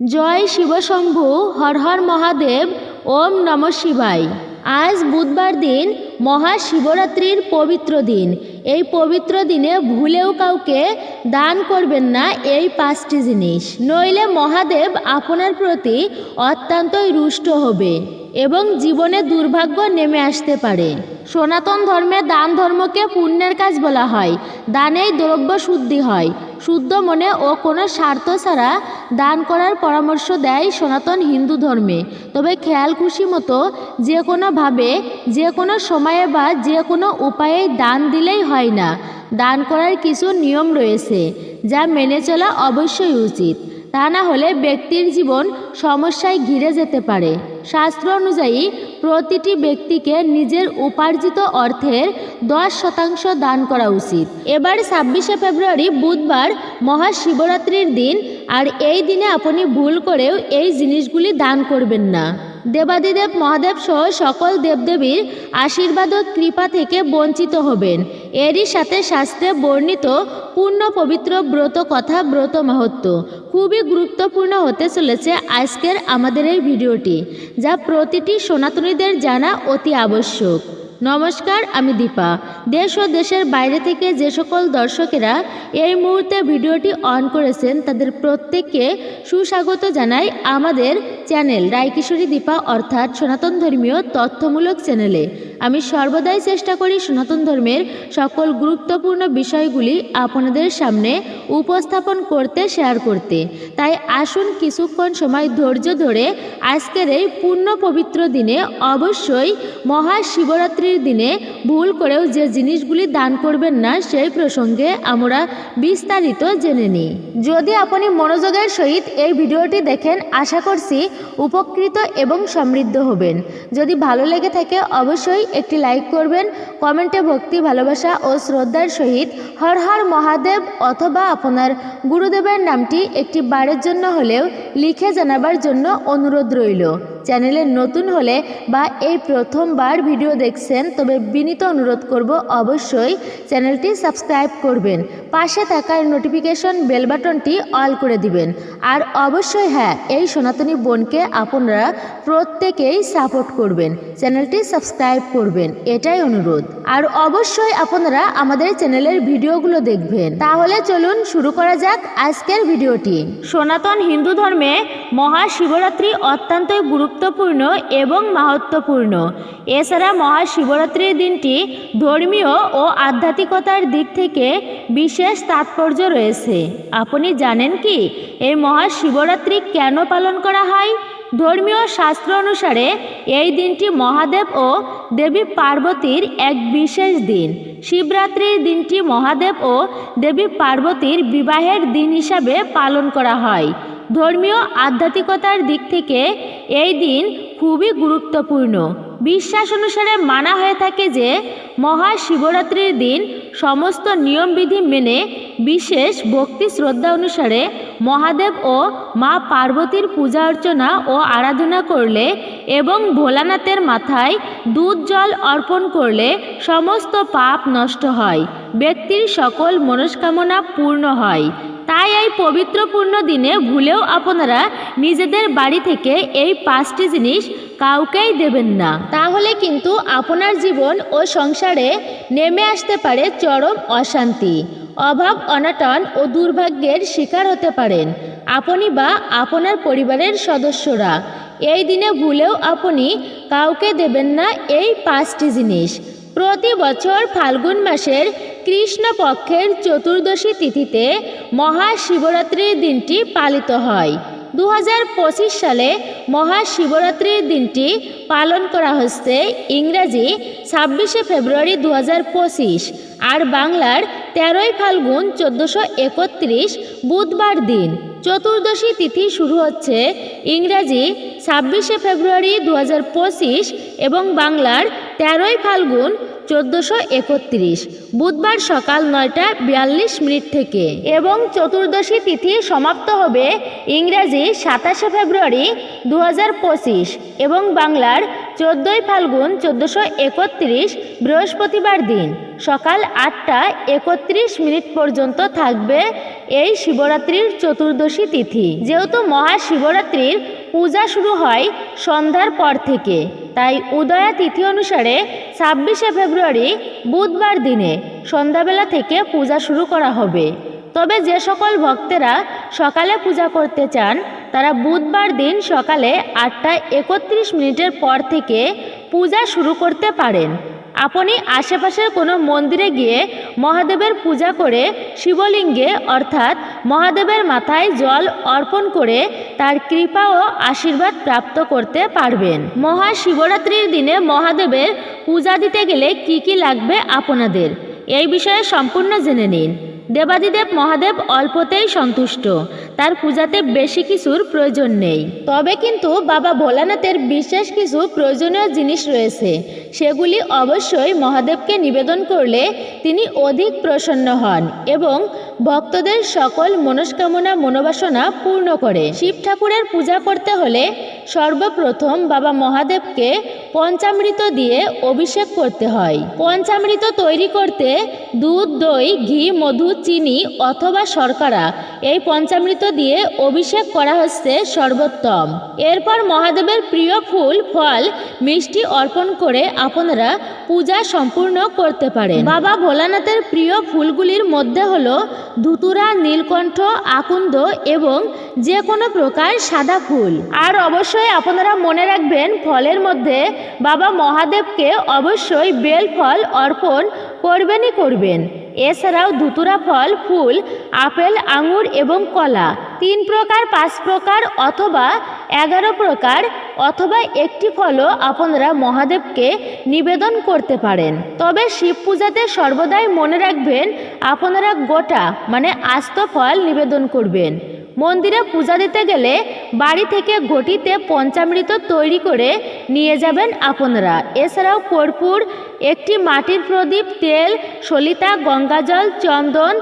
জয় শিবশম্ভু, হর হর মহাদেব, ওম নম শিবাই আজ বুধবার দিন, মহাশিবরাত্রির পবিত্র দিন। এই পবিত্র দিনে ভুলেও কাউকে দান করবেন না এই পাঁচটি জিনিস। নইলে মহাদেব আপনার প্রতি অত্যন্তই রুষ্ট হবে। এবং জীবনে দুর্ভাগ্য নেমে আসতে পারে। সনাতন ধর্মে দান ধর্মকে পুণ্যের কাজ বলা হয়। দানেই দ্রব্য শুদ্ধি হয়। শুদ্ধ মনে ও কোনো স্বার্থ ছাড়া দান করার পরামর্শ দেয় সনাতন হিন্দু ধর্মে। তবে খেয়াল খুশি মতো যে কোনোভাবে যে কোনো সময়ে বা যে কোনো উপায়ে দান দিলেই হয় না। দান করার কিছু নিয়ম রয়েছে, যা মেনে চলা অবশ্যই উচিত। তা না হলে ব্যক্তির জীবন সমস্যায় ঘিরে যেতে পারে। শাস্ত্র অনুযায়ী, প্রতিটি ব্যক্তিকে নিজের উপার্জিত অর্থের দশ শতাংশ দান করা উচিত। এবার ছাব্বিশে ফেব্রুয়ারি বুধবার মহাশিবরাত্রির দিন, আর এই দিনে আপনি ভুল করেও এই জিনিসগুলি দান করবেন না। দেবাদিদেব মহাদেব সহ সকল দেবদেবীর আশীর্বাদ ও কৃপা থেকে বঞ্চিত হবেন। এরই সাথে শাস্ত্রে বর্ণিত পূর্ণ পবিত্র ব্রত কথা ব্রত মাহাত্ম খুবই গুরুত্বপূর্ণ হতে চলেছে আজকের আমাদের এই ভিডিওটি, যা প্রতিটি সনাতনীদের জানা অতি আবশ্যক। নমস্কার, আমি দীপা। দেশ ও দেশের বাইরে থেকে যে সকল দর্শকেরা এই মুহূর্তে ভিডিওটি অন করেছেন, তাদের প্রত্যেককে সুস্বাগত জানাই আমাদের চ্যানেল রায়কিশোরী দীপা অর্থাৎ সনাতন ধর্মীয় তথ্যমূলক চ্যানেলে। আমি সর্বদাই চেষ্টা করি সনাতন ধর্মের সকল গুরুত্বপূর্ণ বিষয়গুলি আপনাদের সামনে উপস্থাপন করতে শেয়ার করতে। তাই আসুন কিছুক্ষণ সময় ধৈর্য ধরে আজকের এই পূর্ণ পবিত্র দিনে অবশ্যই মহাশিবরাত্রির দিনে ভুল করেও যে জিনিসগুলি দান করবেন না, সেই প্রসঙ্গে আমরা বিস্তারিত জেনে নিই। যদি আপনি মনোযোগের সহিত এই ভিডিওটি দেখেন, আশা করছি উপকৃত এবং সমৃদ্ধ হবেন। যদি ভালো লেগে থাকে, অবশ্যই একটি লাইক করবেন। কমেন্টে ভক্তি, ভালোবাসা ও শ্রদ্ধার সহিত হর হর মহাদেব অথবা আপনার গুরুদেবের নামটি একটি বারের জন্য হলেও লিখে জানাবার জন্য অনুরোধ রইল। চ্যানেলে নতুন হলে বা এই প্রথমবার ভিডিও দেখছেন, তবে বিনীত অনুরোধ করব অবশ্যই চ্যানেলটি সাবস্ক্রাইব করবেন। পাশে থাকা নোটিফিকেশন বেল বাটনটি অল করে দিবেন। আর অবশ্যই হ্যাঁ এই সনাতনী বোনকে আপনারা প্রত্যেকেই সাপোর্ট করবেন, চ্যানেলটি সাবস্ক্রাইব করবেন, এটাই অনুরোধ। আর অবশ্যই আপনারা আমাদের চ্যানেলের ভিডিওগুলো দেখবেন। তাহলে চলুন শুরু করা যাক আজকের ভিডিওটি। সনাতন হিন্দু ধর্মে মহাশিবরাত্রি অত্যন্তই গুরুত্বপূর্ণ এবং মাহাত্মপূর্ণ। এছাড়া মহাশিবরাত্রির দিনটি ধর্মীয় ও আধ্যাত্মিকতার দিক থেকে বিশেষ তাৎপর্য রয়েছে। আপনি জানেন কি, এই মহাশিবরাত্রি কেন পালন করা হয়? ধর্মীয় শাস্ত্র অনুসারে এই দিনটি মহাদেব ও দেবী পার্বতীর এক বিশেষ দিন। শিবরাত্রির দিনটি মহাদেব ও দেবী পার্বতীর বিবাহের দিন হিসাবে পালন করা হয়। ধর্মীয় আধ্যাত্মিকতার দিক থেকে এই দিন খুবই গুরুত্বপূর্ণ। বিশ্বাস অনুসারে মানা হয়ে থাকে যে, মহাশিবরাত্রির দিন সমস্ত নিয়মবিধি মেনে বিশেষ ভক্তি শ্রদ্ধা অনুসারে মহাদেব ও মা পার্বতীর পূজা অর্চনা ও আরাধনা করলে এবং ভোলানাথের মাথায় দুধ জল অর্পণ করলে সমস্ত পাপ নষ্ট হয়। ব্যক্তির সকল মনস্কামনা পূর্ণ হয়। তাই এই পবিত্রপূর্ণ দিনে ভুলেও আপনারা নিজেদের বাড়ি থেকে এই পাঁচটি জিনিস কাউকেই দেবেন না। তাহলে কিন্তু আপনার জীবন ও সংসারে নেমে আসতে পারে চরম অশান্তি, অভাব, অনাটন ও দুর্ভাগ্যের শিকার হতে পারেন। আপনি বা আপনার পরিবারের সদস্যরা, এই দিনে ভুলেও আপনি কাউকে দেবেন না এই পাঁচটি জিনিস। প্রতি বছর ফাল্গুন মাসের কৃষ্ণপক্ষের চতুর্দশী তিথিতে মহাশিবরাত্রির দিনটি পালিত হয়। দু হাজার পঁচিশ সালে মহাশিবরাত্রির দিনটি পালন করা হচ্ছে ইংরাজি ছাব্বিশে ফেব্রুয়ারি দু হাজার পঁচিশ আর বাংলার তেরোই ফাল্গুন চোদ্দোশো একত্রিশ বুধবার দিন। চতুর্দশী তিথি শুরু হচ্ছে ইংরাজি ছাব্বিশে ফেব্রুয়ারি দু হাজার পঁচিশ এবং বাংলার তেরোই ফাল্গুন চোদ্দোশো একত্রিশ, বুধবার সকাল নয়টা বিয়াল্লিশ মিনিট থেকে। এবং চতুর্দশী তিথি সমাপ্ত হবে ইংরাজি সাতাশে ফেব্রুয়ারি দু হাজার পঁচিশ এবং বাংলার চোদ্দোই ফাল্গুন চোদ্দোশো একত্রিশ বৃহস্পতিবার দিন। সকাল আটটা একত্রিশ মিনিট পর্যন্ত থাকবে এই শিবরাত্রির চতুর্দশী তিথি। যেহেতু মহাশিবরাত্রির পূজা শুরু হয় সন্ধ্যার পর থেকে। তাই উদয়া তিথি অনুসারে ছাব্বিশে ফেব্রুয়ারি বুধবার দিনে সন্ধ্যাবেলা থেকে পূজা শুরু করা হবে। তবে যে সকল ভক্তেরা সকালে পূজা করতে চান, তারা বুধবার দিন সকালে আটটা একত্রিশ মিনিটের পর থেকে পূজা শুরু করতে পারেন। আপনি আশেপাশের কোনো মন্দিরে গিয়ে মহাদেবের পূজা করে শিবলিঙ্গে, অর্থাৎ মহাদেবের মাথায় জল অর্পণ করে তার কৃপা ও আশীর্বাদ প্রাপ্ত করতে পারবেন। মহাশিবরাত্রির দিনে মহাদেবের পূজা দিতে গেলে কি কি লাগবে আপনাদের? এই বিষয়ে সম্পূর্ণ জেনে নিন। দেবাদিদেব মহাদেব অল্পতেই সন্তুষ্ট। তার পূজাতে বেশি কিছুর প্রয়োজন নেই। তবে কিন্তু বাবা ভোলানাথের বিশেষ কিছু প্রয়োজনীয় জিনিস রয়েছে। সেগুলি অবশ্যই মহাদেবকে নিবেদন করলে তিনি অধিক প্রসন্ন হন এবং ভক্তদের সকল মনস্কামনা মনোবাসনা পূর্ণ করে। শিব ঠাকুরের পূজা করতে হলে সর্বপ্রথম বাবা মহাদেবকে পঞ্চামৃত দিয়ে অভিষেক করতে হয়। পঞ্চামৃত তৈরি করতে দুধ, দই, ঘি, মধু, চিনি অথবা শর্করা এই পঞ্চামৃত দিয়ে অভিষেক করা হচ্ছে সর্বোত্তম। এরপর মহাদেবের প্রিয় ফুল, ফল, মিষ্টি অর্পণ করে আপনারা পূজা সম্পূর্ণ করতে পারেন। বাবা ভোলানাথের প্রিয় ফুলগুলির মধ্যে হলো ধুতুরা, নীলকণ্ঠ, আকুন্দ এবং যে কোনো প্রকার সাদা ফুল। আর অবশ্যই আপনারা মনে রাখবেন, ফলের মধ্যে বাবা মহাদেবকে অবশ্যই বেল ফল অর্পণ করবেনই করবেন। এছাড়াও ধুতুরা ফল, ফুল, আপেল, আঙুর এবং কলা। তিন প্রকার, পাঁচ প্রকার অথবা এগারো প্রকার অথবা একটি ফলও আপনারা মহাদেবকে নিবেদন করতে পারেন। তবে শিব পূজাতে সর্বদাই মনে রাখবেন, আপনারা গোটা মানে আস্ত ফল নিবেদন করবেন। মন্দিরে পূজা দিতে গেলে বাড়ি থেকে ঘটিতে পঞ্চামৃত তৈরি করে নিয়ে যাবেন আপনারা। এছাড়াও কর্পূর, একটি মাটির প্রদীপ, তেল, সলিতা, গঙ্গাজল, চন্দন,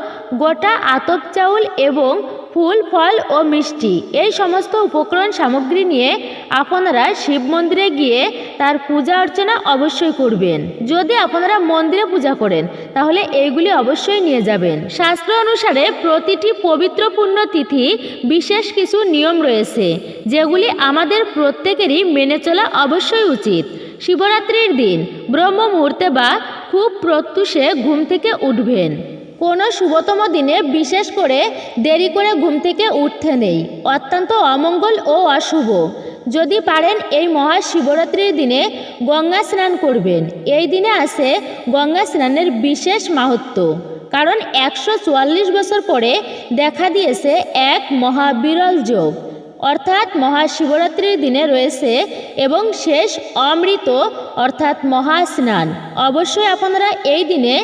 গোটা আতপ চাউল এবং ফুল, ফল ও মিষ্টি। এই সমস্ত উপকরণ সামগ্রী নিয়ে আপনারা শিব মন্দিরে গিয়ে তার পূজা অর্চনা অবশ্যই করবেন। যদি আপনারা মন্দিরে পূজা করেন, তাহলে এইগুলি অবশ্যই নিয়ে যাবেন। শাস্ত্র অনুসারে প্রতিটি পবিত্র পুণ্য তিথি বিশেষ কিছু নিয়ম রয়েছে, যেগুলি আমাদের প্রত্যেকেরই মেনে চলা অবশ্যই উচিত। শিবরাত্রির দিন ব্রহ্ম মুহূর্তে বা খুব প্রত্যুষে ঘুম থেকে উঠবেন। কোনো শুভতম দিনে বিশেষ করে দেরি করে ঘুম থেকে উঠতে নেই। অত্যন্ত অমঙ্গল ও অশুভ। যদি পারেন এই মহাশিবরাত্রির দিনে গঙ্গা স্নান করবেন। এই দিনে আসে গঙ্গা স্নানের বিশেষ মাহাত্ম্য। কারণ একশো চুয়াল্লিশ বছর পরে দেখা দিয়েছে এক মহাবিরল যোগ। অর্থাৎ মহাশিবরাত্রির দিনে রয়েছে এবং শেষ অমৃত, অর্থাৎ মহাস্নান। অবশ্যই আপনারা এই দিনে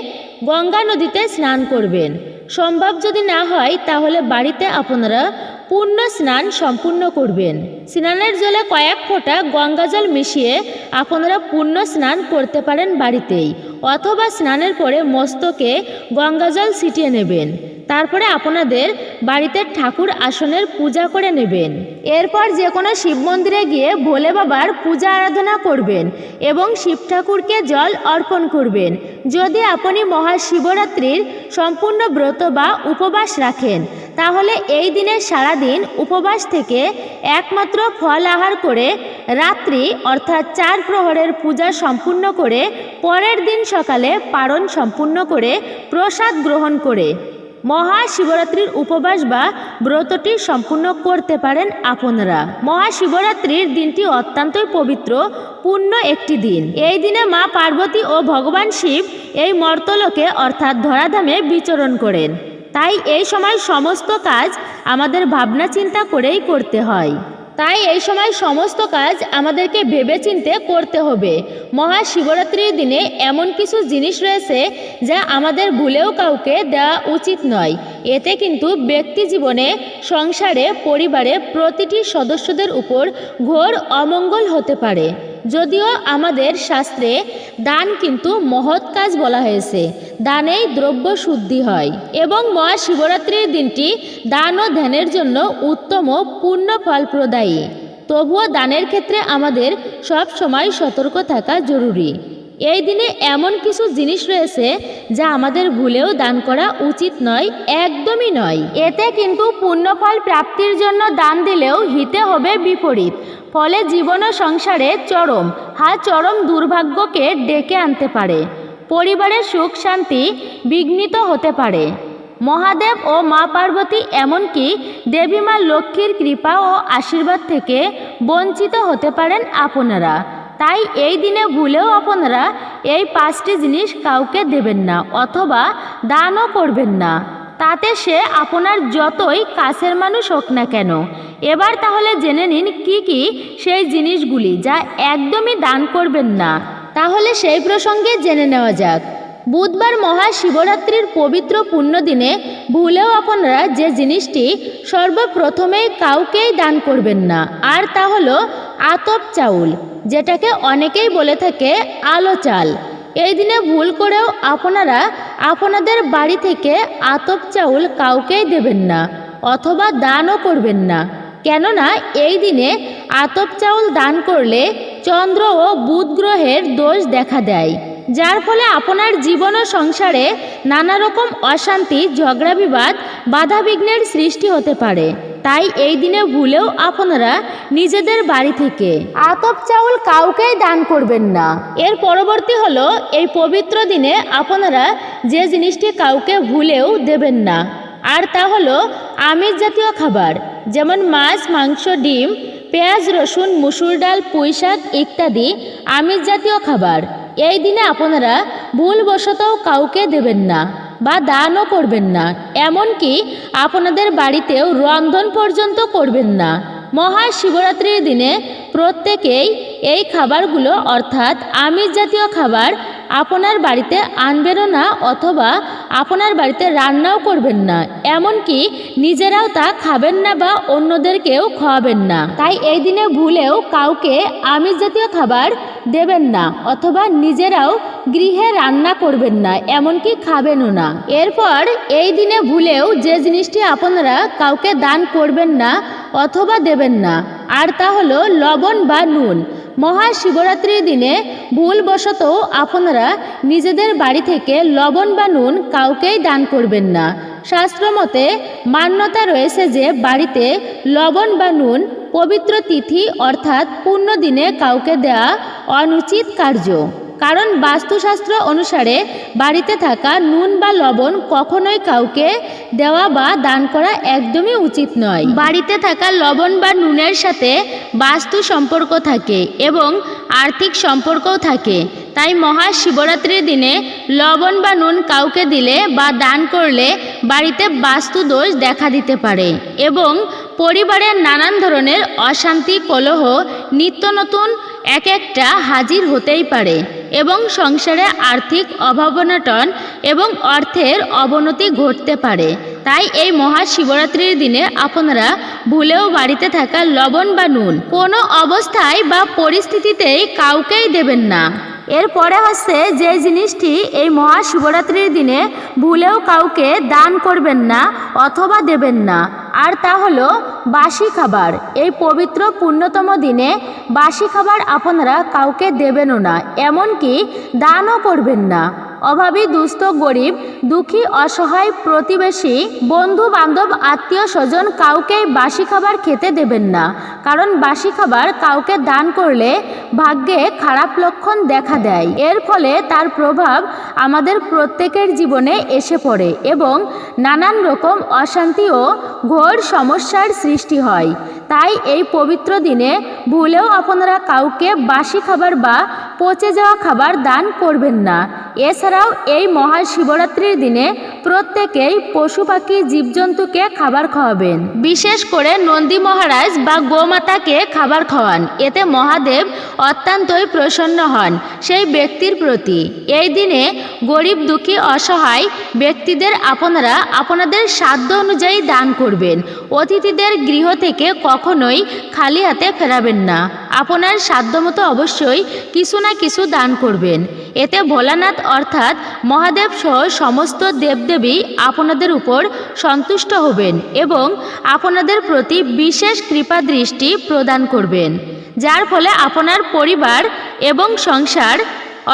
গঙ্গা নদীতে স্নান করবেন। সম্ভব যদি না হয়, তাহলে বাড়িতে আপনারা পূর্ণ স্নান সম্পূর্ণ করবেন। স্নানের জলে কয়েক ফোঁটা গঙ্গা জল মিশিয়ে আপনারা পূর্ণ স্নান করতে পারেন বাড়িতেই, অথবা স্নানের পরে মস্তকে গঙ্গা জল ছিটিয়ে নেবেন। তারপরে আপনাদের বাড়িতে ঠাকুর আসনের পূজা করে নেবেন। এরপর যে কোনো শিব মন্দিরে গিয়ে ভোলে বাবার পূজা আরাধনা করবেন এবং শিব ঠাকুরকে জল অর্পণ করবেন। যদি আপনি মহাশিবরাত্রির সম্পূর্ণ ব্রত বা উপবাস রাখেন, তাহলে এই দিনে সারাদিন উপবাস থেকে একমাত্র ফল আহার করে রাত্রি, অর্থাৎ চার প্রহরের পূজা সম্পূর্ণ করে, পরের দিন সকালে পারণ সম্পূর্ণ করে প্রসাদ গ্রহণ করে। মহাশিবরাত্রির উপবাস বা ব্রতটি সম্পূর্ণ করতে পারেন আপনারা। মহাশিবরাত্রির দিনটি অত্যন্তই পবিত্র, পূর্ণ একটি দিন। এই দিনে মা পার্বতী ও ভগবান শিব এই মর্তলোকে অর্থাৎ ধরাধামে বিচরণ করেন। তাই এই সময় সমস্ত কাজ আমাদের ভাবনা চিন্তা করেই করতে হয়। তাই এই সময় সমস্ত কাজ আমাদেরকে ভেবেচিন্তে করতে হবে। মহাশিবরাত্রির দিনে এমন কিছু জিনিস রয়েছে যা আমাদের ভুলেও কাউকে দেওয়া উচিত নয়। এতে কিন্তু ব্যক্তি জীবনে, সংসারে, পরিবারে প্রতিটি সদস্যদের উপর ঘোর অমঙ্গল হতে পারে। যদিও আমাদের শাস্ত্রে দান কিন্তু মহৎ কাজ বলা হয়েছে। দানেই দ্রব্য শুদ্ধি হয় এবং মহাশিবরাত্রির দিনটি দান ও ধ্যানের জন্য উত্তম পূর্ণ ফলপ্রদায়ী তবুও দানের ক্ষেত্রে আমাদের সব সময় সতর্ক থাকা জরুরি। এই দিনে এমন কিছু জিনিস রয়েছে যা আমাদের ভুলেও দান করা উচিত নয়, একদমই নয়। এতে কিন্তু পুণ্যফল প্রাপ্তির জন্য দান দিলেও হিতে হবে বিপরীত। ফলে জীবন ও সংসারে চরম, হা চরম দুর্ভাগ্যকে ডেকে আনতে পারে। পরিবারের সুখ, শান্তি বিঘ্নিত হতে পারে। মহাদেব ও মা পার্বতী এমনকি দেবী মা লক্ষ্মীর কৃপা ও আশীর্বাদ থেকে বঞ্চিত হতে পারেন আপনারা। তাই এই দিনে ভুলেও আপনারা এই পাঁচটি জিনিস কাউকে দেবেন না অথবা দানও করবেন না। তাতে সে আপনার যতই কাছের মানুষ হোক না কেন। এবার তাহলে জেনে নিন কি কি সেই জিনিসগুলি যা একদমই দান করবেন না। তাহলে সেই প্রসঙ্গে জেনে নেওয়া যাক। বুধবার মহাশিবরাত্রির পবিত্র পুণ্যদিনে ভুলেও আপনারা যে জিনিসটি সর্বপ্রথমেই কাউকেই দান করবেন না, আর তা হলো আতপ চাউল, যেটাকে অনেকেই বলে থাকে আলো চাল। এই দিনে ভুল করেও আপনারা আপনাদের বাড়ি থেকে আতপ চাউল কাউকেই দেবেন না, অথবা দানও করবেন না। কেননা এই দিনে আতপ চাউল দান করলে চন্দ্র ও বুধ গ্রহের দোষ দেখা দেয়। যার ফলে আপনার জীবন ও সংসারে নানা রকম অশান্তি ঝগড়া বিবাদ বাধা বিঘ্নের সৃষ্টি হতে পারে। তাই এই দিনে ভুলেও আপনারা নিজেদের বাড়ি থেকে আতপ চাউল কাউকেই দান করবেন না। এর পরবর্তী হলো এই পবিত্র দিনে আপনারা যে জিনিসটি কাউকে ভুলেও দেবেন না। আর তা হলো আমিষ জাতীয় খাবার যেমন মাছ মাংস ডিম পেঁয়াজ রসুন মুসুর ডাল পুঁই শাক ইত্যাদি আমিষ জাতীয় খাবার। এই দিনে আপনারা ভুলবশত কাউকে দেবেন না বা দানও করবেন না, এমনকি আপনাদের বাড়িতেও রন্ধন পর্যন্ত করবেন না। মহা শিবরাত্রির দিনে প্রত্যেকেই এই খাবারগুলো, অর্থাৎ আমিষ জাতীয় খাবার আপনার বাড়িতে আনবেনও না অথবা আপনার বাড়িতে রান্নাও করবেন না, এমনকি নিজেরাও তা খাবেন না বা অন্যদেরকেও খাওয়াবেন না। তাই এই দিনে ভুলেও কাউকে আমিষ জাতীয় খাবার দেবেন না অথবা নিজেরাও গৃহে রান্না করবেন না, এমনকি খাবেনও না। এরপর এই দিনে ভুলেও যে জিনিসটি আপনারা কাউকে দান করবেন না অথবা দেবেন না, আর তা হলো লবণ বা নুন। মহাশিবরাত্রির দিনে ভুলবশত আপনারা নিজেদের বাড়ি থেকে লবণ বা নুন কাউকেই দান করবেন না। শাস্ত্রমতে মান্যতা রয়েছে যে বাড়িতে লবণ বা নুন পবিত্র তিথি অর্থাৎ পূর্ণ দিনে কাউকে দেয়া অনুচিত কার্য। কারণ বাস্তুশাস্ত্র অনুসারে বাড়িতে থাকা নুন বা লবণ কখনোই কাউকে দেওয়া বা দান করা একদমই উচিত নয়। বাড়িতে থাকা লবণ বা নুনের সাথে বাস্তু সম্পর্ক থাকে এবং আর্থিক সম্পর্কও থাকে। তাই মহাশিবরাত্রির দিনে লবণ বা নুন কাউকে দিলে বা দান করলে বাড়িতে বাস্তু দোষ দেখা দিতে পারে এবং পরিবারের নানান ধরনের অশান্তি, কলহ, নিত্য নতুন এক একটা হাজির হতেই পারে এবং সংসারে আর্থিক অভাবনাটন এবং অর্থের অবনতি ঘটতে পারে। তাই এই মহাশিবরাত্রির দিনে আপনারা ভুলেও বাড়িতে থাকা লবণ বা নুন কোনো অবস্থায় বা পরিস্থিতিতেই কাউকেই দেবেন না। এরপরে হচ্ছে যে জিনিসটি এই মহাশিবরাত্রির দিনে ভুলেও কাউকে দান করবেন না অথবা দেবেন না। আর তা হলো বাসি খাবার। এই পবিত্র পূর্ণতম দিনে বাসি খাবার আপনারা কাউকে দেবেনও না, এমনকি দানও করবেন না। অভাবী, দুস্থ, গরিব, দুঃখী, অসহায়, প্রতিবেশী বন্ধু বান্ধব আত্মীয় স্বজন কাউকেই বাসি খাবার খেতে দেবেন না, কারণ বাসি খাবার কাউকে দান করলে ভাগ্যে খারাপ লক্ষণ দেখা দেয়। এর ফলে তার প্রভাব আমাদের প্রত্যেকের জীবনে এসে পড়ে এবং নানান রকম অশান্তি ও ঘোর সমস্যার সৃষ্টি হয়। তাই এই পবিত্র দিনে ভুলেও আপনারা কাউকে বাসি খাবার বা পচে যাওয়া খাবার দান করবেন না। এছাড়াও এই মহাশিবরাত্রির দিনে প্রত্যেকেই পশু পাখি, জীবজন্তুকে খাবার খাওয়াবেন। বিশেষ করে নন্দী মহারাজ বা গোমাতাকে খাবার খাওয়ান। এতে মহাদেব অত্যন্তই প্রসন্ন হন সেই ব্যক্তির প্রতি। এই দিনে গরিব, দুঃখী, অসহায় ব্যক্তিদের আপনারা আপনাদের সাধ্য অনুযায়ী দান করবেন। অতিথিদের গৃহ থেকে কখনোই খালি হাতে ফেরাবেন না। আপনার সাধ্যমতো অবশ্যই কিছু না কিছু দান করবেন। এতে ভোলানাথ অর্থাৎ মহাদেব সহ সমস্ত দেবদেবী আপনাদের উপর সন্তুষ্ট হবেন এবং আপনাদের প্রতি বিশেষ কৃপা দৃষ্টি প্রদান করবেন, যার ফলে আপনার পরিবার এবং সংসার,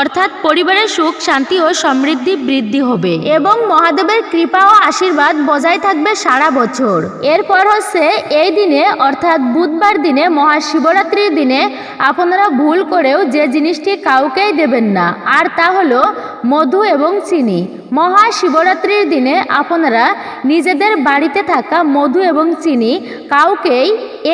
অর্থাৎ পরিবারের সুখ, শান্তি ও সমৃদ্ধি বৃদ্ধি হবে এবং মহাদেবের কৃপা ও আশীর্বাদ বজায় থাকবে সারা বছর। এরপর হচ্ছে এই দিনে, অর্থাৎ বুধবার দিনে, মহাশিবরাত্রির দিনে, আপনারা ভুল করেও যে জিনিসটি কাউকেই দেবেন না। আর তা হলো মধু এবং চিনি। মহাশিবরাত্রির দিনে আপনারা নিজেদের বাড়িতে থাকা মধু এবং চিনি কাউকেই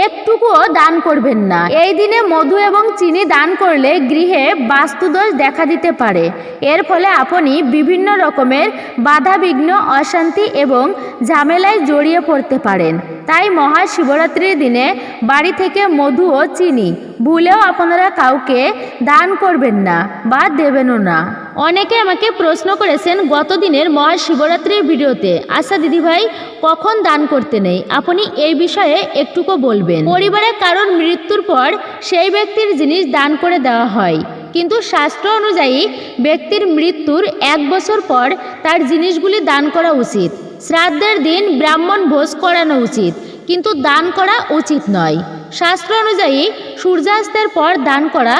একটুকুও দান করবেন না। এই দিনে মধু এবং চিনি দান করলে গৃহে বাস্তুদোষ দেখা দিতে পারে। এর ফলে আপনি বিভিন্ন রকমের বাধাবিঘ্ন, অশান্তি এবং ঝামেলায় জড়িয়ে পড়তে পারেন। তাই মহাশিবরাত্রির দিনে বাড়ি থেকে মধু ও চিনি ভুলেও আপনারা কাউকে দান করবেন না বা দেবেনও না। অনেকে আমাকে প্রশ্ন করেছেন গত দিনের মহাশিবরাত্রির ভিডিওতে আচ্ছা দিদিভাই, কখন দান করতে নেই? আপনি এই বিষয়ে একটুকু বলবেন। পরিবারে কারোর মৃত্যুর পর সেই ব্যক্তির জিনিস দান করে দেওয়া হয়। কিন্তু শাস্ত্র অনুযায়ী ব্যক্তির মৃত্যুর এক বছর পর তার জিনিসগুলি দান করা উচিত। শ্রাদ্ধের দিন ব্রাহ্মণ ভোজ করানো উচিত, কিন্তু দান করা উচিত নয়। শাস্ত্র অনুযায়ী সূর্যাস্তের পর দান করা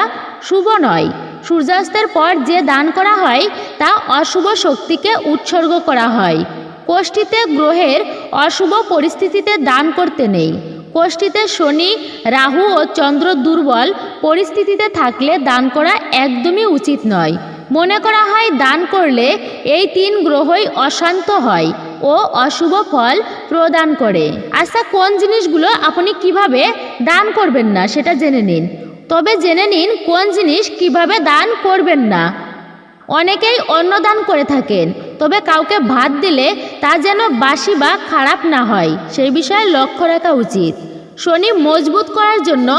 শুভ নয়। সূর্যাস্তের পর যে দান করা হয়, তা অশুভ শক্তিকে উৎসর্গ করা হয়। কোষ্ঠীতে গ্রহের অশুভ পরিস্থিতিতে দান করতে নেই। কোষ্ঠীতে শনি, রাহু ও চন্দ্র দুর্বল পরিস্থিতিতে থাকলে দান করা একদমই উচিত নয়। মনে করা হয় দান করলে এই তিন গ্রহই অশান্ত হয় ও অশুভ ফল প্রদান করে। আচ্ছা কোন জিনিসগুলো আপনি কীভাবে দান করবেন না সেটা জেনে নিন। তবে জেনে নিন কোন জিনিস কীভাবে দান করবেন না। অনেকেই অন্নদান করে থাকেন, তবে কাউকে ভাত দিলে তা যেন বাসি বা খারাপ না হয়, সেই বিষয়ে লক্ষ্য রাখা উচিত। শনি মজবুত করার জন্য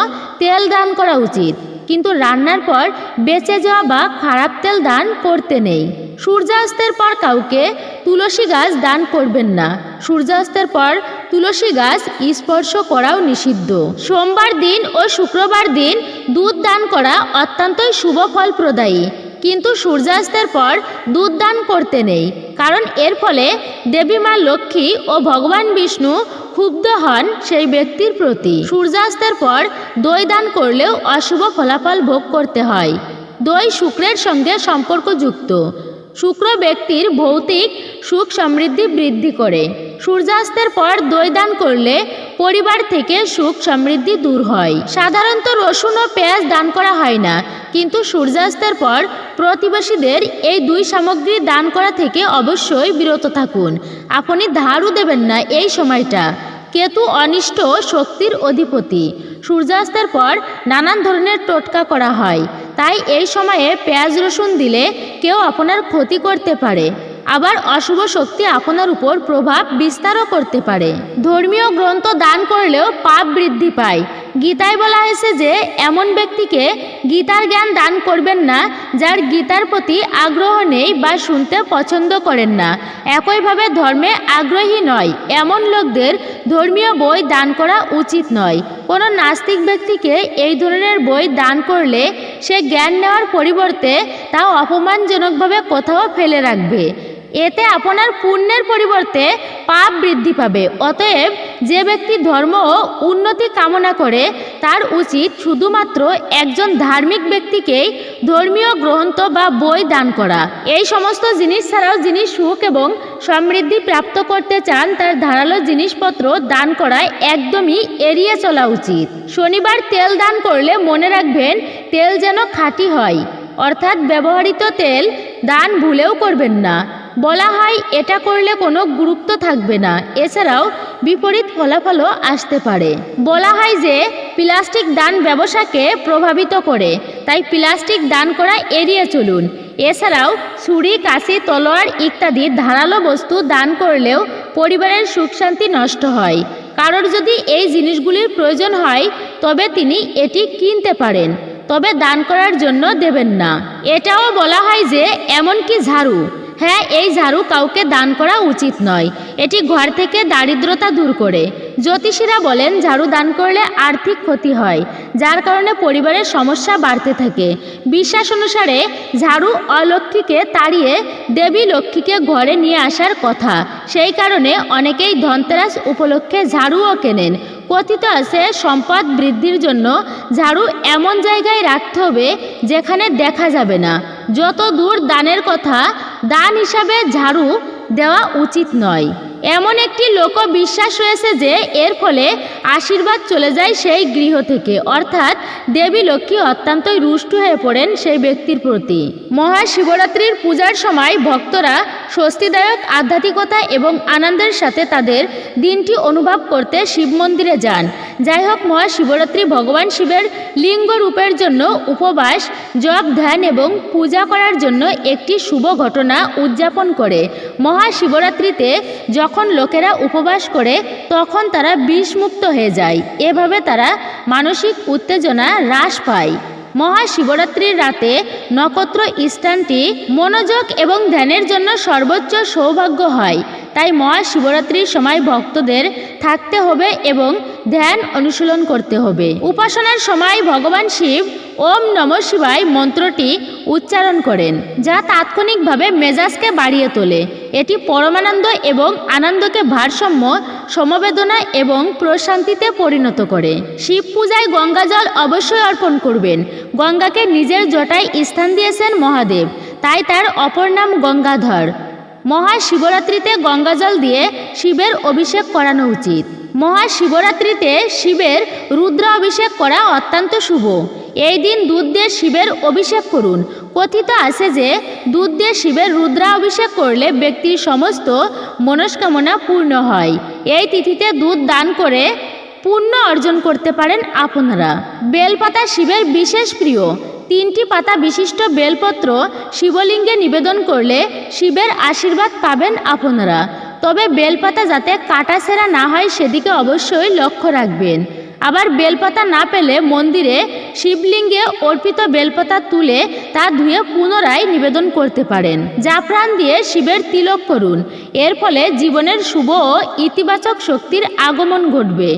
তেল দান করা উচিত, কিন্তু রান্নার পর বেঁচে যাওয়া বা খারাপ তেল দান করতে নেই। সূর্যাস্তের পর কাউকে তুলসী গাছ দান করবেন না। সূর্যাস্তের পর তুলসী গাছ স্পর্শ করাও নিষিদ্ধ। সোমবার দিন ও শুক্রবার দিন দুধ দান করা অত্যন্তই শুভ ফল প্রদায়ী কিন্তু সূর্যাস্তের পর দুধ দান করতে নেই। কারণ এর ফলে দেবী মা লক্ষ্মী ও ভগবান বিষ্ণু ক্ষুব্ধ হন সেই ব্যক্তির প্রতি। সূর্যাস্তের পর দই দান করলেও অশুভ ফলাফল ভোগ করতে হয়। দই শুক্রের সঙ্গে সম্পর্কযুক্ত। শুক্র ব্যক্তির ভৌতিক সুখ সমৃদ্ধি বৃদ্ধি করে। সূর্যাস্তের পর দই দান করলে পরিবার থেকে সুখ সমৃদ্ধি দূর হয়। সাধারণত রসুন ও পেঁয়াজ দান করা হয় না, কিন্তু সূর্যাস্তের পর প্রতিবেশীদের এই দুই সামগ্রী দান করা থেকে অবশ্যই বিরত থাকুন। আপনি ধারও দেবেন না এই সময়টা। কেতু অনিষ্ট শক্তির অধিপতি। সূর্যাস্তের পর নানান ধরনের টোটকা করা হয়। তাই এই সময়ে পেঁয়াজ রসুন দিলে কেউ আপনার ক্ষতি করতে পারে। আবার অশুভ শক্তি আপনার উপর প্রভাব বিস্তারও করতে পারে। ধর্মীয় গ্রন্থ দান করলেও পাপ বৃদ্ধি পায়। গীতায় বলা হয়েছে যে, এমন ব্যক্তিকে গীতার জ্ঞান দান করবেন না, যার গীতার প্রতি আগ্রহ নেই বা শুনতে পছন্দ করেন না। একইভাবে ধর্মে আগ্রহী নয়, এমন লোকদের ধর্মীয় বই দান করা উচিত নয়। কোনো নাস্তিক ব্যক্তিকে এই ধরনের বই দান করলে সে জ্ঞান নেওয়ার পরিবর্তে তা অপমানজনকভাবে কোথাও ফেলে রাখবে। এতে আপনার পুণ্যের পরিবর্তে পাপ বৃদ্ধি পাবে। অতএব যে ব্যক্তি ধর্ম উন্নতি কামনা করে, তার উচিত শুধুমাত্র একজন ধার্মিক ব্যক্তিকেই ধর্মীয় গ্রন্থ বা বই দান করা। এই সমস্ত জিনিস ছাড়াও যিনি সুখ এবং সমৃদ্ধি প্রাপ্ত করতে চান, তার ধারালো জিনিসপত্র দান করা একদমই এড়িয়ে চলা উচিত। শনিবার তেল দান করলে মনে রাখবেন তেল যেন খাঁটি হয়। অর্থাৎ ব্যবহৃত তেল দান ভুলেও করবেন না। বলা হয়, এটা করলে কোনো গুরুত্ব থাকবে না। এছাড়াও, বিপরীত ফলাফলও আসতে পারে। বলা হয় যে, প্লাস্টিক দান ব্যবসাকে প্রভাবিত করে। তাই প্লাস্টিক দান করা এড়িয়ে চলুন। এছাড়াও, ছুরি কাশি তলোয়ার ইত্যাদি ধারালো বস্তু দান করলেও পরিবারের সুখ শান্তি নষ্ট হয়। কারোর যদি এই জিনিসগুলির প্রয়োজন হয়, তবে তিনি এটি কিনতে পারেন। তবে দান করার জন্য দেবেন না। এটাও বলা হয় যে, এমনকি ঝাড়ু। হ্যাঁ এই ঝাড়ু কাউকে দান করা উচিত নয়। এটি ঘর থেকে দারিদ্রতা দূর করে। জ্যোতিষীরা বলেন, ঝাড়ু দান করলে আর্থিক ক্ষতি হয়, যার কারণে পরিবারের সমস্যা বাড়তে থাকে। বিশ্বাস অনুসারে, ঝাড়ু অলক্ষ্মীকে তাড়িয়ে দেবী লক্ষ্মীকে ঘরে নিয়ে আসার কথা। সেই কারণে অনেকেই ধনতেরাস উপলক্ষে ঝাড়ুও কেনেন। কথিত আছে, সম্পদ বৃদ্ধির জন্য ঝাড়ু এমন জায়গায় রাখতে হবে, যেখানে দেখা যাবে না। যত দূর দানের কথা দান হিসাবে ঝাড়ু দেওয়া উচিত নয়। এমন একটি লোক বিশ্বাস রয়েছে যে এর ফলে আশীর্বাদ চলে যায় সেই গৃহ থেকে। অর্থাৎ দেবী লক্ষ্মী অত্যন্তই রুষ্ট হয়ে পড়েন সেই ব্যক্তির প্রতি। মহাশিবরাত্রির পূজার সময় ভক্তরা স্বস্তিদায়ক আধ্যাত্মিকতা এবং আনন্দের সাথে তাদের দিনটি অনুভব করতে শিব মন্দিরে যান। যাই হোক মহাশিবরাত্রি ভগবান শিবের লিঙ্গ রূপের জন্য উপবাস, জপ, ধ্যান এবং পূজা করার জন্য একটি শুভ ঘটনা উদযাপন করে। মহাশিবরাত্রিতে যখন লোকেরা উপবাস করে, তখন তারা বিষমুক্ত হয়ে যায়। এভাবে তারা মানসিক উত্তেজনা হ্রাস পায়। মহাশিবরাত্রির রাতে নক্ষত্র স্থানটি মনোযোগ এবং ধ্যানের জন্য সর্বোচ্চ সৌভাগ্য হয়। তাই মহাশিবরাত্রির সময় ভক্তদের থাকতে হবে এবং ধ্যান অনুশীলন করতে হবে। উপাসনার সময় ভগবান শিব ওম নম শিবায় মন্ত্রটি উচ্চারণ করেন, যা তাৎক্ষণিকভাবে মেজাজকে বাড়িয়ে তোলে। এটি পরমানন্দ এবং আনন্দকে ভারসাম্য, সমবেদনা এবং প্রশান্তিতে পরিণত করে। শিব পূজায় গঙ্গাজল অবশ্যই অর্পণ করবেন। গঙ্গাকে নিজের জটায় স্থান দিয়েছেন মহাদেব, তাই তার অপর নাম গঙ্গাধর। মহাশিবরাত্রিতে গঙ্গাজল দিয়ে শিবের অভিষেক করানো উচিত। মহাশিবরাত্রিতে শিবের রুদ্র অভিষেক করা অত্যন্ত শুভ। এই দিন দুধ দিয়ে শিবের অভিষেক করুন। কথিত আছে যে, দুধ দিয়ে শিবের রুদ্রা অভিষেক করলে ব্যক্তির সমস্ত মনস্কামনা পূর্ণ হয়। এই তিথিতে দুধ দান করে পুণ্য অর্জন করতে পারেন আপনারা। বেলপাতা শিবের বিশেষ প্রিয়। তিনটি পাতা বিশিষ্ট বেলপত্র শিবলিঙ্গে নিবেদন করলে শিবের আশীর্বাদ পাবেন আপনারা। তবে বেলপাতা যাতে কাটাছেঁড়া না হয় সেদিকে অবশ্যই লক্ষ্য রাখবেন। আবার বেলপাতা না পেলে মন্দিরে শিবলিঙ্গে অর্পিত বেলপাতা তুলে তা ধুয়ে পুনরায় নিবেদন করতে পারেন। জাফরান দিয়ে শিবের তিলক করুন। এর ফলে জীবনের শুভ ও ইতিবাচক শক্তির আগমন ঘটবে।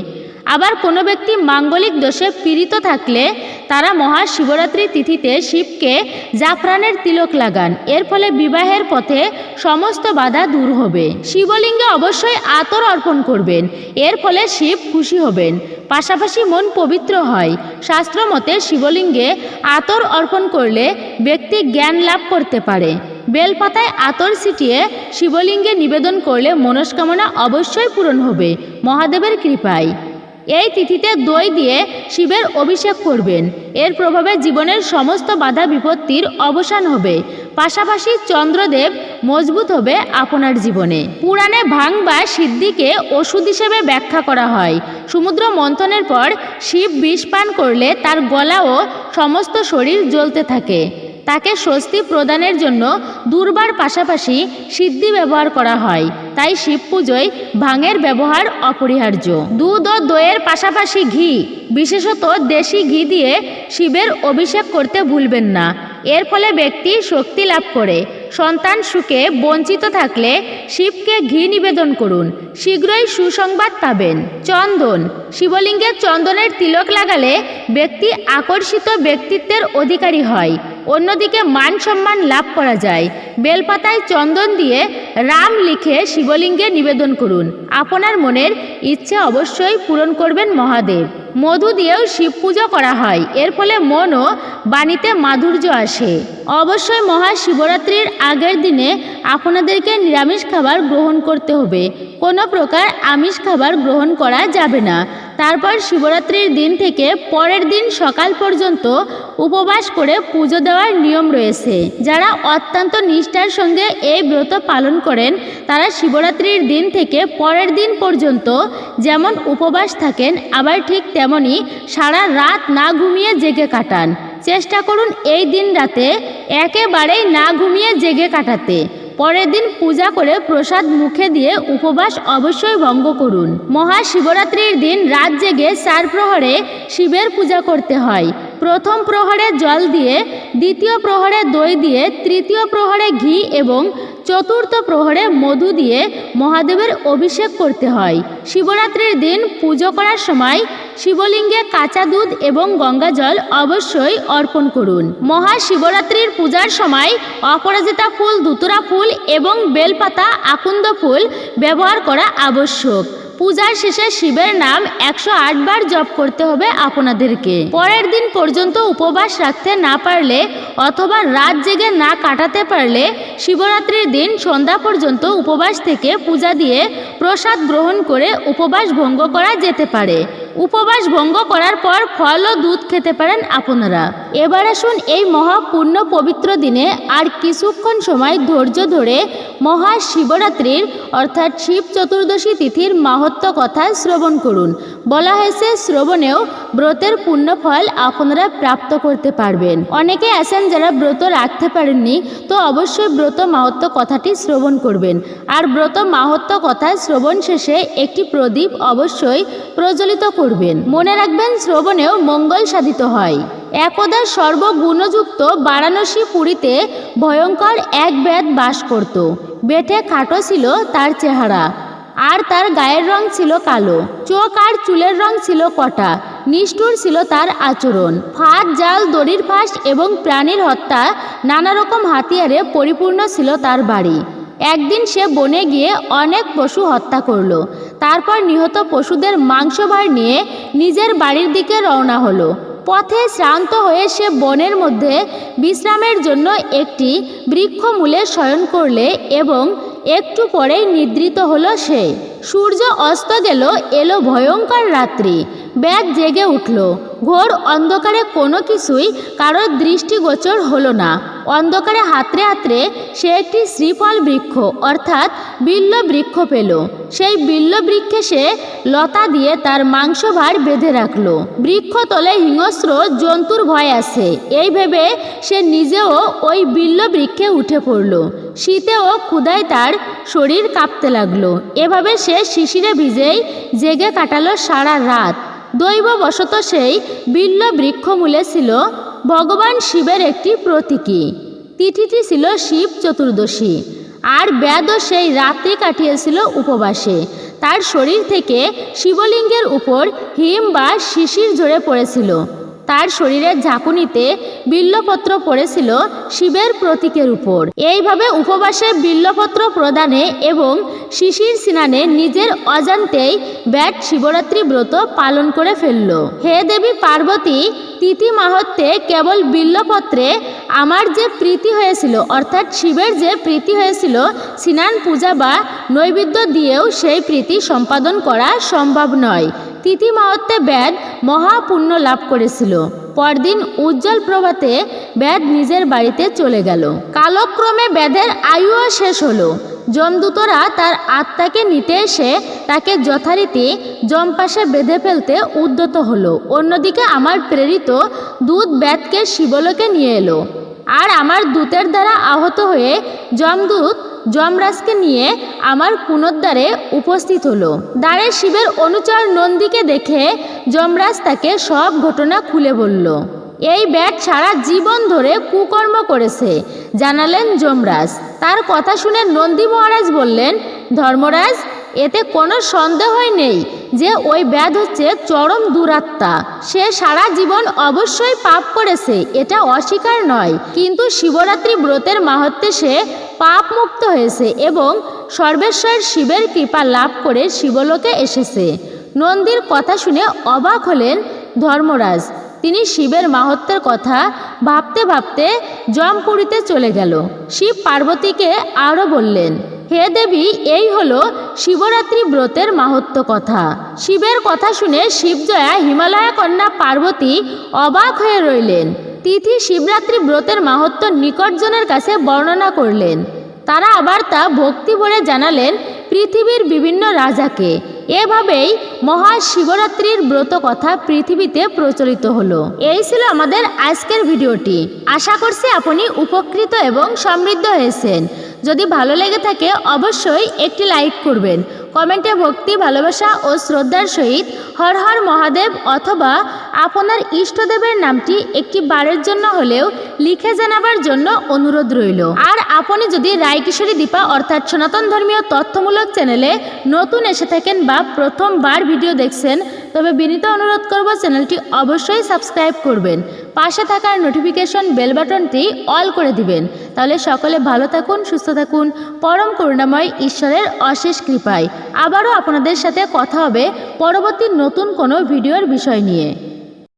আবার কোনো ব্যক্তি মাঙ্গলিক দোষে পীড়িত থাকলে তারা মহাশিবরাত্রি তিথিতে শিবকে জাফরানের তিলক লাগান। এর ফলে বিবাহের পথে সমস্ত বাধা দূর হবে। শিবলিঙ্গে অবশ্যই আতর অর্পণ করবেন। এর ফলে শিব খুশি হবেন। পাশাপাশি মন পবিত্র হয়। শাস্ত্র মতে শিবলিঙ্গে আতর অর্পণ করলে ব্যক্তি জ্ঞান লাভ করতে পারে। বেলপাতায় আতর ছিটিয়ে শিবলিঙ্গে নিবেদন করলে মনস্কামনা অবশ্যই পূরণ হবে। মহাদেবের কৃপায়। এই তিথিতে দই দিয়ে শিবের অভিষেক করবেন। এর প্রভাবে জীবনের সমস্ত বাধা বিপত্তির অবসান হবে। পাশাপাশি চন্দ্রদেব মজবুত হবে আপনার জীবনে। পুরাণে ভাং বা সিদ্ধিকে ওষুধ হিসেবে ব্যাখ্যা করা হয়। সমুদ্র মন্থনের পর শিব বিষ পান করলে তার গলা ও সমস্ত শরীর জ্বলতে থাকে। তাকে স্বস্তি প্রদানের জন্য দুর্বার পাশাপাশি সিদ্ধি ব্যবহার করা হয়। তাই শিব পুজোয় ভাঙের ব্যবহার অপরিহার্য। দুধ ও দইয়ের পাশাপাশি ঘি, বিশেষত দেশি ঘি দিয়ে শিবের অভিষেক করতে ভুলবেন না। এর ফলে ব্যক্তি শক্তি লাভ করে। সন্তান সুখে বঞ্চিত থাকলে শিবকে ঘি নিবেদন করুন। শীঘ্রই সুসংবাদ পাবেন। চন্দন, শিবলিঙ্গের চন্দনের তিলক লাগালে ব্যক্তি আকর্ষিত ব্যক্তিত্বের অধিকারী হয়। অন্যদিকে মান সম্মান লাভ করা যায়। বেলপাতায় চন্দন দিয়ে রাম লিখে শিবলিঙ্গে নিবেদন করুন। আপনার মনের ইচ্ছে অবশ্যই পূরণ করবেন মহাদেব। মধু দিয়েও শিব পুজো করা হয়। এর ফলে মন ও বাণীতে মাধুর্য আসে। অবশ্যই মহাশিবরাত্রির আগের দিনে আপনাদেরকে নিরামিষ খাবার গ্রহণ করতে হবে। কোনো প্রকার আমিষ খাবার গ্রহণ করা যাবে না। তারপর শিবরাত্রির দিন থেকে পরের দিন সকাল পর্যন্ত উপবাস করে পুজো দেওয়ার নিয়ম রয়েছে। যারা অত্যন্ত নিষ্ঠার সঙ্গে এই ব্রত পালন করেন, তারা শিবরাত্রির দিন থেকে পরের দিন পর্যন্ত যেমন উপবাস থাকেন, আবার ঠিক তেমনই সারা রাত না ঘুমিয়ে জেগে কাটান। চেষ্টা করুন এই দিন রাতে একেবারেই না ঘুমিয়ে জেগে কাটাতে। পরের দিন পূজা করে প্রসাদ মুখে দিয়ে উপবাস অবশ্যই ভঙ্গ করুন। মহাশিবরাত্রির দিন রাত জেগে চার প্রহরে শিবের পূজা করতে হয়। প্রথম প্রহরে জল দিয়ে, দ্বিতীয় প্রহরে দই দিয়ে, তৃতীয় প্রহরে ঘি এবং চতুর্থ প্রহরে মধু দিয়ে মহাদেবের অভিষেক করতে হয়। শিবরাত্রির দিন পুজো করার সময় শিবলিঙ্গে কাঁচা দুধ এবং গঙ্গা জল অবশ্যই অর্পণ করুন। মহাশিবরাত্রির পূজার সময় অপরাজিতা ফুল, দুতুরা ফুল এবং বেলপাতা, আকন্দ ফুল ব্যবহার করা আবশ্যক। পূজার শেষে শিবের নাম একশো আট বার জপ করতে হবে আপনাদেরকে। পরের দিন পর্যন্ত উপবাস রাখতে না পারলে অথবা রাত জেগে না কাটাতে পারলে শিবরাত্রির দিন সন্ধ্যা পর্যন্ত উপবাস থেকে পূজা দিয়ে প্রসাদ গ্রহণ করে উপবাস ভঙ্গ করা যেতে পারে। উপবাস ভঙ্গ করার পর ফল ও দুধ খেতে পারেন আপনারা। এবার আসুন এই মহাপূর্ণ পবিত্র দিনে আর কিছুক্ষণ সময় ধৈর্য ধরে মহাশিবরাত্রির অর্থাৎ শিব চতুর্দশী তিথির মাহাত্ম কথা শ্রবণ করুন। বলা হয়েছে, শ্রবণেও ব্রতের পূর্ণ ফল আপনারা প্রাপ্ত করতে পারবেন। অনেকে আছেন যারা ব্রত রাখতে পারেননি, তো অবশ্যই ব্রত মাহাত্ম কথাটি শ্রবণ করবেন। আর ব্রত মাহাত্ম কথা শ্রবণ শেষে একটি প্রদীপ অবশ্যই প্রজ্বলিত করবেন। মনে রাখবেন, শ্রবণেও মঙ্গল সাধিত হয়। একদা সর্বগুণযুক্ত বারাণসী পুরীতে ভয়ঙ্কর এক বেদ বাস করত। বেটে খাটো ছিল তার চেহারা, আর তার গায়ের রং ছিল কালো। চোখ আর চুলের রং ছিল কটা, নিষ্ঠুর ছিল তার আচরণ। ফাঁদ জাল, দড়ির ফাঁস এবং প্রাণীর হত্যা নানা রকম হাতিয়ারে পরিপূর্ণ ছিল তার বাড়ি। একদিন সে বনে গিয়ে অনেক পশু হত্যা করল। তারপর নিহত পশুদের মাংসভার নিয়ে নিজের বাড়ির দিকে রওনা হলো। পথে শ্রান্ত হয়ে সে বনের মধ্যে বিশ্রামের জন্য একটি বৃক্ষমূলে শয়ন করলে এবং একটু পরেই নিদ্রিত হলো সে। সূর্য অস্ত গেল, এলো ভয়ঙ্কর রাত্রি। ব্যাগ জেগে উঠল। ঘোর অন্ধকারে কোনো কিছুই কারোর দৃষ্টিগোচর হলো না। অন্ধকারে হাতরে হাতড়ে সে একটি শ্রীফল বৃক্ষ, অর্থাৎ বিল্ল বৃক্ষ পেল। সেই বিল্ল বৃক্ষে সে লতা দিয়ে তার মাংসভার বেঁধে রাখল। বৃক্ষ তলে হিংস্র জন্তুর ভয় আছে। এই ভেবে সে নিজেও ওই বিল্ল বৃক্ষে উঠে পড়ল। শীতে ও ক্ষুদায় তার শরীর কাঁপতে লাগল। এভাবে সে শিশিরে ভিজেই জেগে কাটালো সারা রাত। দৈববশত সেই বিল্ল বৃক্ষমূলে ছিল ভগবান শিবের একটি প্রতীকী। তিথিটি ছিল শিব চতুর্দশী। আর বেদ সেই রাত্রি কাটিয়েছিল উপবাসে। তার শরীর থেকে শিবলিঙ্গের উপর হিম বা শিশির ঝরে পড়েছিল। তার শরীরের ঝাঁকুনিতে বিল্লপত্র পড়েছিল শিবের প্রতীকের উপর। এইভাবে উপবাসে বিল্লপত্র প্রদানে এবং শিশির স্নানে নিজের অজান্তেই ব্যাট শিবরাত্রি ব্রত পালন করে ফেলল। হে দেবী পার্বতী, তিথি মাহত্বে কেবল বিল্লপত্রে আমার যে প্রীতি হয়েছিল, অর্থাৎ শিবের যে প্রীতি হয়েছিল, স্নান, পূজা বা নৈবেদ্য দিয়েও সেই প্রীতি সম্পাদন করা সম্ভব নয়। তিথি মাহত্বে ব্যাদ মহাপুণ্য লাভ করেছিল। পরদিন উজ্জ্বল প্রভাতে ব্যাদ নিজের বাড়িতে চলে গেল। কালক্রমে ব্যাধের আয়ুও শেষ হলো। যমদূতরা তার আত্মাকে নিতে এসে তাকে যথারীতি জমপাশে বেঁধে ফেলতে উদ্যত হলো। অন্যদিকে আমার প্রেরিত দূত ব্যাদকে শিবলোকে নিয়ে এলো। আর আমার দূতের দ্বারা আহত হয়ে যমদূত যমরাজকে নিয়ে আমার পুনদ্বারে উপস্থিত হলো। দ্বারে শিবের অনুচর নন্দীকে দেখে যমরাজ তাকে সব ঘটনা খুলে বলল। এই ব্যাট সারা জীবন ধরে কুকর্ম করেছে, জানালেন যমরাজ। তার কথা শুনে নন্দী মহারাজ বললেন, ধর্মরাজ, এতে কোনো সন্দেহই নেই। যে ওই ব্যাধ হচ্ছে চরম দুরাত্মা। সে সারা জীবন অবশ্যই পাপ করেছে, এটা অস্বীকার নয়। কিন্তু শিবরাত্রি ব্রতের মাহাত্মে সে পাপ মুক্ত হয়েছে এবং সর্বেশ্বর শিবের কৃপা লাভ করে শিবলোকে এসেছে। নন্দীর কথা শুনে অবাক হলেন ধর্মরাজ। তিনি শিবের মাহাত্মের কথা ভাবতে ভাবতে জমপুরীতে চলে গেল। শিব পার্বতীকে আরও বললেন হে দেবী, এই হলো শিবরাত্রি ব্রতের মাহাত্ম কথা। শিবের কথা শুনে শিবজয়া হিমালয়া কন্যা পার্বতী অবাক হয়ে রইলেন। তিথি শিবরাত্রি ব্রতের মাহাত্ম নিকটজনের কাছে বর্ণনা করলেন। তারা আবার তা ভক্তি ভরে জানালেন পৃথিবীর বিভিন্ন রাজাকে। এভাবেই মহাশিবরাত্রির ব্রত কথা পৃথিবীতে প্রচলিত হলো। এই ছিল আমাদের আজকের ভিডিওটি। আশা করছি আপনি উপকৃত এবং সমৃদ্ধ হয়েছেন। যদি ভালো লেগে থাকে, অবশ্যই একটি লাইক করবেন। কমেন্টে ভক্তি, ভালোবাসা ও শ্রদ্ধার সহিত হর হর মহাদেব অথবা আপনার ইষ্টদেবের নামটি একটি বারের জন্য হলেও লিখে জানাবার জন্য অনুরোধ রইল। আর আপনি যদি রায়কিশোরী দীপা অর্থাৎ সনাতন ধর্মীয় তথ্যমূলক চ্যানেলে নতুন এসে থাকেন বা প্রথমবার ভিডিও দেখছেন, তবে বিনীত অনুরোধ করব চ্যানেলটি অবশ্যই সাবস্ক্রাইব করবেন। পাশে থাকার নোটিফিকেশন বেল বাটনটি অল করে দিবেন। তাহলে সকলে ভালো থাকুন, সুস্থ থাকুন। পরম করুণাময় ঈশ্বরের অশেষ কৃপায়। আবারও আপনাদের সাথে কথা হবে পরবর্তী নতুন কোনো ভিডিওর বিষয় নিয়ে।